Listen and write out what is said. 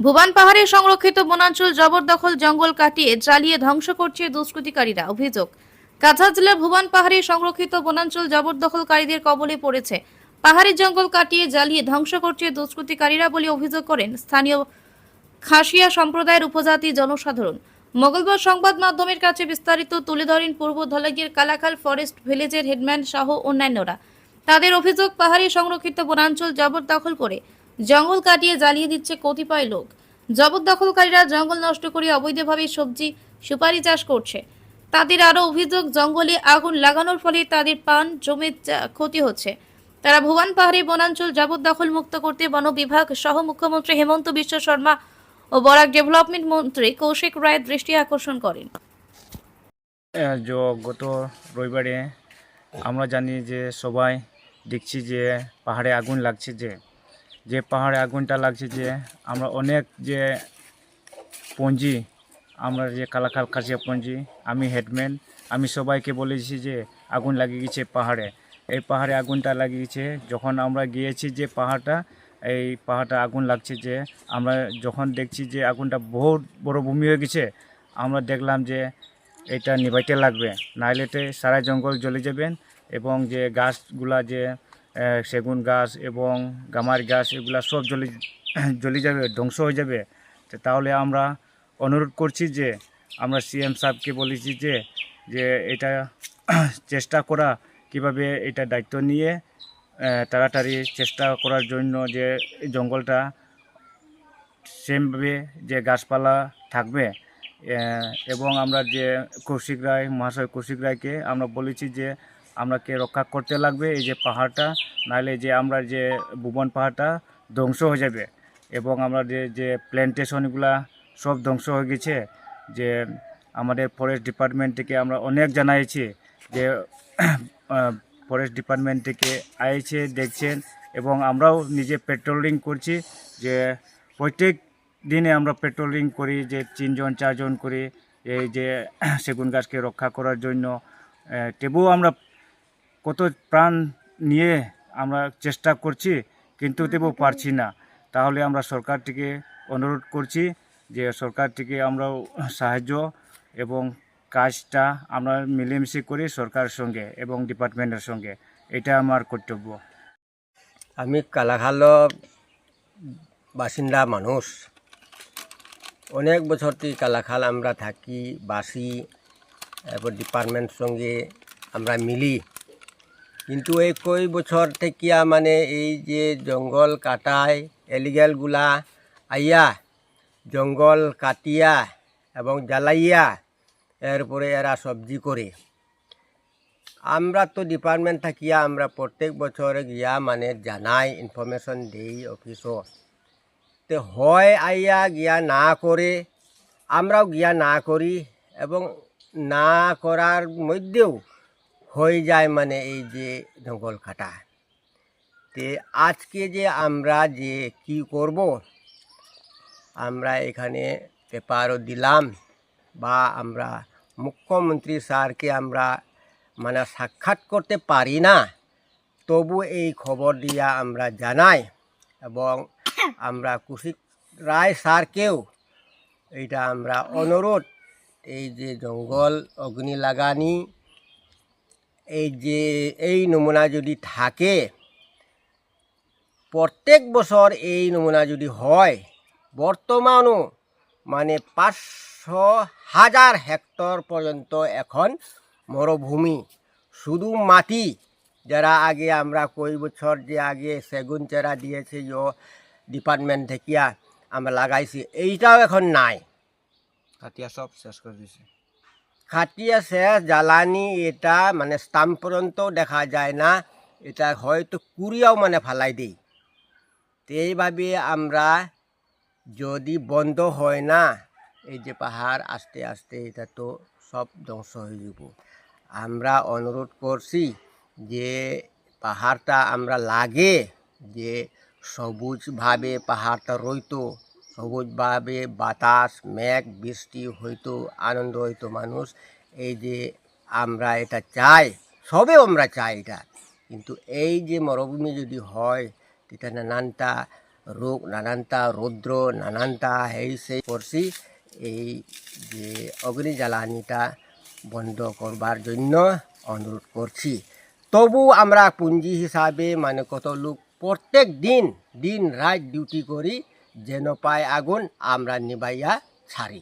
ভুবান পাহাড়ে সংরক্ষিত বনাঞ্চল জবরদখল জঙ্গল কাটিয়ে জ্বালিয়ে ধ্বংস করছে দুষ্কৃতিকারীরা, অভিযোগ। কাছাড় জেলার ভুবান পাহাড়ে সংরক্ষিত বনাঞ্চল জবরদখলকারীদের কবলে পড়েছে। পাহাড়ি জঙ্গল কাটিয়ে জ্বালিয়ে ধ্বংস করছে দুষ্কৃতিকারীরা বলে অভিযোগ করেন স্থানীয় খাসিয়া সম্প্রদায়ের উপজাতি জনসাধারণ। মঙ্গলবার সংবাদ মাধ্যমের কাছে বিস্তারিত তুলে ধরেন পূর্ব ধলাইয়ের কালাখাল ফরেস্ট ভিলেজের হেডম্যান সহ অন্যান্যরা। তাদের অভিযোগ, পাহাড়ি সংরক্ষিত বনাঞ্চল জবরদখল করে জঙ্গল কাটিয়ে জ্বালিয়ে দিচ্ছে কতিপয় লোক। জবরদখলকারীরা জঙ্গল নষ্ট করে অবৈধভাবে সবজি, সুপারি চাষ করছে। তাদের আরও অভিযোগ, জঙ্গলে আগুন লাগানোর ফলে তাদের পান জমির ক্ষতি হচ্ছে। তারা ভুবন পাহাড়ি বনাঞ্চল জবরদখল মুক্ত করতে বন বিভাগ সহ মুখ্যমন্ত্রী হেমন্ত বিশ্ব শর্মা ও বরাক ডেভেলপমেন্ট মন্ত্রী কৌশিক রায়ের দৃষ্টি আকর্ষণ করেন। গত রবিবারে আমরা জানি যে সবাই দেখছি যে পাহাড়ে আগুন লাগছে যে যে পাহাড়ে আগুনটা লাগছে যে আমরা অনেক যে পঞ্জি, আমরা যে কালাখাল খাসিয়া পঞ্জি, আমি হেডম্যান, আমি সবাইকে বলেছি যে আগুন লাগিয়ে গেছে পাহাড়ে। এই পাহাড়ে আগুনটা লাগিয়েছে যখন আমরা গিয়েছি যে পাহাড়টা, এই পাহাড়টা আগুন লাগছে যে আমরা যখন দেখছি যে আগুনটা বহুত বড় ভূমি হয়ে গেছে, আমরা দেখলাম যে এটা নিভাইতে লাগবে। এতে সারা জঙ্গল জ্বলে যাবেন এবং যে গাছগুলা যে সেগুন গাছ এবং গামার গাছ, এগুলা সব জ্বলে জ্বলে যাবে, ধ্বংস হয়ে যাবে। তাহলে আমরা অনুরোধ করছি যে, আমরা সিএম সাহেবকে বলেছি যে যে এটা চেষ্টা করা, কীভাবে এটা দায়িত্ব নিয়ে তাড়াতাড়ি চেষ্টা করার জন্য যে জঙ্গলটা সেমভাবে যে গাছপালা থাকবে এবং আমরা যে কৌশিক রায়, মহাশয় কৌশিক রায়কে আমরা বলেছি যে আমরাকে রক্ষা করতে লাগবে, এই যে পাহাড়টা, নাহলে যে আমরা যে ভুবন পাহাড়টা ধ্বংস হয়ে যাবে এবং আমরা যে যে প্ল্যান্টেশনগুলা সব ধ্বংস হয়ে গেছে, যে আমাদের ফরেস্ট ডিপার্টমেন্ট থেকে আমরা অনেক জানাইছি যে ফরেস্ট ডিপার্টমেন্ট থেকে আইছে, দেখছেন এবং আমরাও নিজে পেট্রোলিং করছি যে প্রত্যেক দিনে আমরা পেট্রোলিং করি, যে তিনজন, চারজন করি এই যে সেগুন গাছকে রক্ষা করার জন্য তবুও আমরা কত প্রাণ নিয়ে আমরা চেষ্টা করছি, কিন্তু তবুও পারছি না। তাহলে আমরা সরকার থেকে অনুরোধ করছি যে সরকার থেকে আমরাও সাহায্য এবং কাজটা আমরা মিলেমিশে করি সরকারের সঙ্গে এবং ডিপার্টমেন্টের সঙ্গে। এটা আমার কর্তব্য। আমি কালাখাল বাসিন্দা মানুষ। অনেক বছর থেকে কালাখাল আমরা থাকি, বাসি, এরপর ডিপার্টমেন্ট সঙ্গে আমরা মিলি। কিন্তু এই কই বছর থেকে মানে এই যে জঙ্গল কাটায় এলিগেলগুলা আইয়া, জঙ্গল কাটিয়া এবং জ্বালাইয়া এরপরে এরা সবজি করে। আমরা তো ডিপার্টমেন্ট থাকিয়া আমরা প্রত্যেক বছর গিয়া মানে জানাই, ইনফরমেশন দেই অফিসও। তো হয় আইয়া গিয়া না করে, আমরাও গিয়া না করি এবং না করার মধ্যেও হয়ে যায় মানে এই যে জঙ্গল কাটা। তে আজকে যে আমরা যে কি করব, আমরা এখানে পেপারও দিলাম বা আমরা মুখ্যমন্ত্রী স্যারকে আমরা মানে সাক্ষাৎ করতে পারি না, তবু এই খবর দিয়া আমরা জানাই এবং আমরা কুশিক রায় স্যারকেও এইটা আমরা অনুরোধ, এই যে জঙ্গল অগ্নি লাগানি এই যে, এই নমুনা যদি থাকে, প্রত্যেক বছর এই নমুনা যদি হয় বর্তমানও মানে পাঁচশো হাজার হেক্টর পর্যন্ত এখন মরুভূমি। শুধু মাটি, যারা আগে আমরা কই বছর যে আগে সেগুন চারা দিয়েছে যে ডিপার্টমেন্ট থেকিয়া আমরা লাগাইছি, এইটাও এখন নাই। সব শেষ করে দিয়েছে খাটিয়া শেষ, জ্বালানি এটা মানে স্টাম্প পর্যন্ত দেখা যায় না। এটা হয়তো কুড়িয়াও মানে ফালাই দিই। তো এইভাবে আমরা যদি বন্ধ হয় না, এই যে পাহাড় আস্তে আস্তে এটা তো সব ধ্বংস হয়ে যাব। আমরা অনুরোধ করছি যে পাহাড়টা আমরা লাগে, যে সবুজভাবে পাহাড়টা রইতো সবুজভাবে বাতাস, মেঘ, বৃষ্টি হইতো আনন্দ হইতো মানুষ। এই যে আমরা এটা চাই, সবে আমরা চাই এটা। কিন্তু এই যে মরুভূমি যদি হয়, এটা নানানটা রোগ, নানানটা রৌদ্র, নানানটা হেই সেই করছি এই যে অগ্নি জ্বালানিটা বন্ধ করবার জন্য অনুরোধ করছি। তবু আমরা পুঁজি হিসাবে মানে কত লোক প্রত্যেক দিন দিন রাত ডিউটি করি। যেন পায় আগুন আমরা নিবাইয়া ছাড়ি।